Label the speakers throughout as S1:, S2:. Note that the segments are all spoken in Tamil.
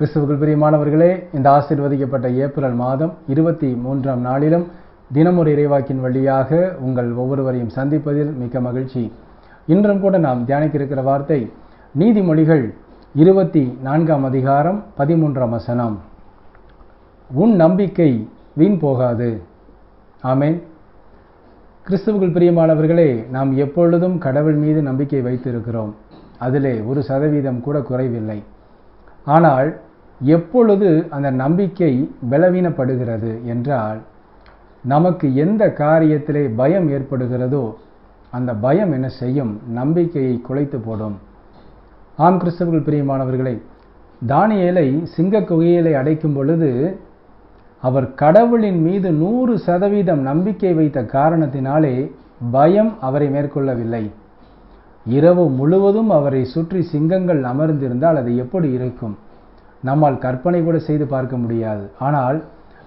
S1: கிறிஸ்துவுக்குள் பிரியமானவர்களே இந்த ஆசீர்வதிக்கப்பட்ட ஏப்ரல் மாதம் இருபத்தி மூன்றாம் நாளிலும் தினமொரு இறைவாக்கின் வழியாக உங்கள் ஒவ்வொருவரையும் சந்திப்பதில் மிக்க மகிழ்ச்சி. இன்றும் கூட நாம் தியானிக்க இருக்கிற வார்த்தை நீதிமொழிகள் இருபத்தி நான்காம் அதிகாரம் பதிமூன்றாம் வசனம். உன் நம்பிக்கை வீண் போகாது. ஆமென். கிறிஸ்துவுக்குள் பிரியமானவர்களே நாம் எப்பொழுதும் கடவுள் மீது நம்பிக்கை வைத்திருக்கிறோம். அதிலே ஒரு சதவீதம் கூட குறைவில்லை. ஆனால் எப்பொழுது அந்த நம்பிக்கை பலவீனப்படுகிறது என்றால் நமக்கு எந்த காரியத்திலே பயம் ஏற்படுகிறதோ அந்த பயம் என்ன செய்யும்? நம்பிக்கையை குலைத்து போடும். ஆம் கிறிஸ்தவர்கள் பிரியமானவர்களே தானியலை சிங்க குகையிலே அடைக்கும் பொழுது அவர் கடவுளின் மீது நூறு சதவீதம் நம்பிக்கை வைத்த காரணத்தினாலே பயம் அவரை மேற்கொள்ளவில்லை. இரவு முழுவதும் அவரை சுற்றி சிங்கங்கள் அமர்ந்திருந்தால் அது எப்படி இருக்கும்? நம்மால் கற்பனை கூட செய்து பார்க்க முடியாது. ஆனால்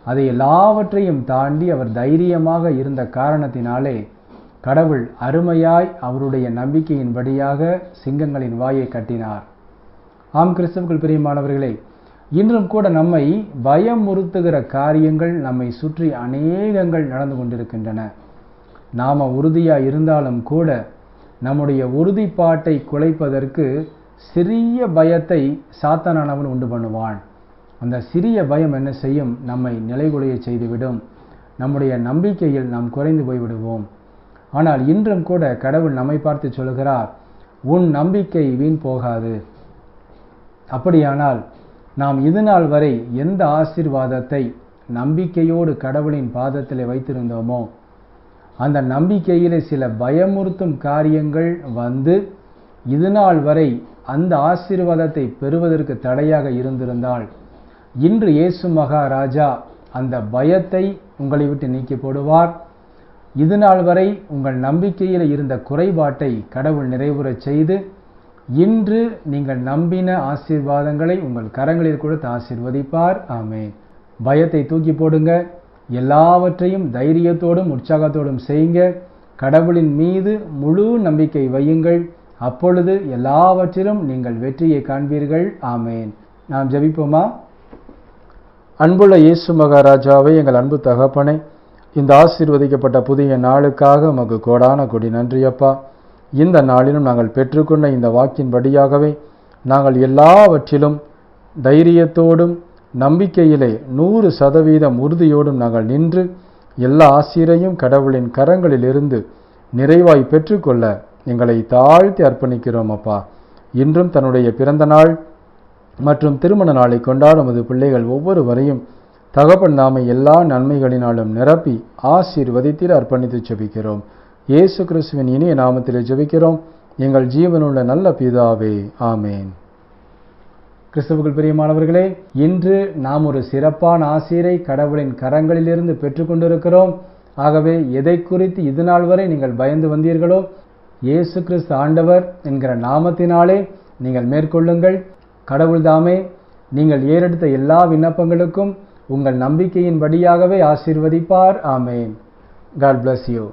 S1: அதை எல்லாவற்றையும் தாண்டி அவர் தைரியமாக இருந்த காரணத்தினாலே கடவுள் அருமையாய் அவருடைய நம்பிக்கையின்படியாக சிங்கங்களின் வாயை கட்டினார். ஆம் கிறிஸ்தவர்கள் பிரியமானவர்களே இன்றும் கூட நம்மை பயமுறுத்துகிற காரியங்கள் நம்மை சுற்றி அநேகங்கள் நடந்து கொண்டிருக்கின்றன. நாம உறுதியாக இருந்தாலும் கூட நம்முடைய உறுதிப்பாட்டை குலைப்பதற்கு சிறிய பயத்தை சாத்தானவன் உண்டு பண்ணுவான். அந்த சிறிய பயம் என்ன செய்யும்? நம்மை நிலைகுலைய செய்துவிடும். நம்முடைய நம்பிக்கையில் நாம் குறைந்து போய்விடுவோம். ஆனால் இன்றும் கூட கடவுள் நம்மை பார்த்து சொல்கிறார் உன் நம்பிக்கை வீண் போகாது. அப்படியானால் நாம் இது நாள் வரை எந்த ஆசிர்வாதத்தை நம்பிக்கையோடு கடவுளின் பாதத்தில் வைத்திருந்தோமோ அந்த நம்பிக்கையிலே சில பயமுறுத்தும் காரியங்கள் வந்து இதுநாள் வரை அந்த ஆசீர்வாதத்தை பெறுவதற்கு தடையாக இருந்திருந்தால் இன்று இயேசு மகாராஜா அந்த பயத்தை உங்களை விட்டு நீக்கி போடுவார் இது நாள் வரை உங்கள் நம்பிக்கையில் இருந்த குறைபாட்டை கடவுள் நிறைவுறச் செய்து இன்று நீங்கள் நம்பின ஆசீர்வாதங்களை உங்கள் கரங்களில் கொடுத்து ஆசீர்வதிப்பார். ஆமே பயத்தை தூக்கி போடுங்க. எல்லாவற்றையும் தைரியத்தோடும் உற்சாகத்தோடும் செய்யுங்க. கடவுளின் மீது முழு நம்பிக்கை வையுங்கள். அப்பொழுது எல்லாவற்றிலும் நீங்கள் வெற்றியை காண்பீர்கள். ஆமேன். நாம் ஜபிப்போமா? அன்புள்ள இயேசு மகாராஜாவை எங்கள் அன்பு தகப்பனை இந்த ஆசீர்வதிக்கப்பட்ட புதிய நாளுக்காக உமக்கு கோடான கொடி நன்றியப்பா இந்த நாளிலும் நாங்கள் பெற்றுக்கொண்ட இந்த வாக்கின்படியாகவே நாங்கள் எல்லாவற்றிலும் தைரியத்தோடும் நம்பிக்கையிலே நூறு சதவீதம் உறுதியோடும் நாங்கள் நின்று எல்லா ஆசிரியையும் கடவுளின் கரங்களிலிருந்து நிறைவாய் பெற்றுக்கொள்ள எங்களை தாழ்த்தி அர்ப்பணிக்கிறோம் அப்பா. இன்றும் தன்னுடைய பிறந்த நாள் மற்றும் திருமண நாளை கொண்டாடும் அது பிள்ளைகள் ஒவ்வொருவரையும் தகப்பன் நாமை எல்லா நன்மைகளினாலும் நிரப்பி ஆசீர்வதித்தில் அர்ப்பணித்து ஜெபிக்கிறோம். இயேசு கிறிஸ்துவின் இனிய நாமத்தில் ஜெபிக்கிறோம். எங்கள் ஜீவனுள்ள நல்ல பிதாவே ஆமேன். கிறிஸ்துவுக்குள் பிரியமானவர்களே இன்று நாம் ஒரு சிறப்பான ஆசீரை கடவுளின் கரங்களிலிருந்து பெற்றுக்கொண்டிருக்கிறோம். ஆகவே எதை குறித்து இது நாள் வரை நீங்கள் பயந்து வந்தீர்களோ இயேசு கிறிஸ்து ஆண்டவர் என்கிற நாமத்தினாலே நீங்கள் மேற்கொள்ளுங்கள். கடவுள்தாமே நீங்கள் ஏறெடுத்த எல்லா விண்ணப்பங்களுக்கும் உங்கள் நம்பிக்கையின் படியாகவே ஆசீர்வதிப்பார். ஆமேன். God bless you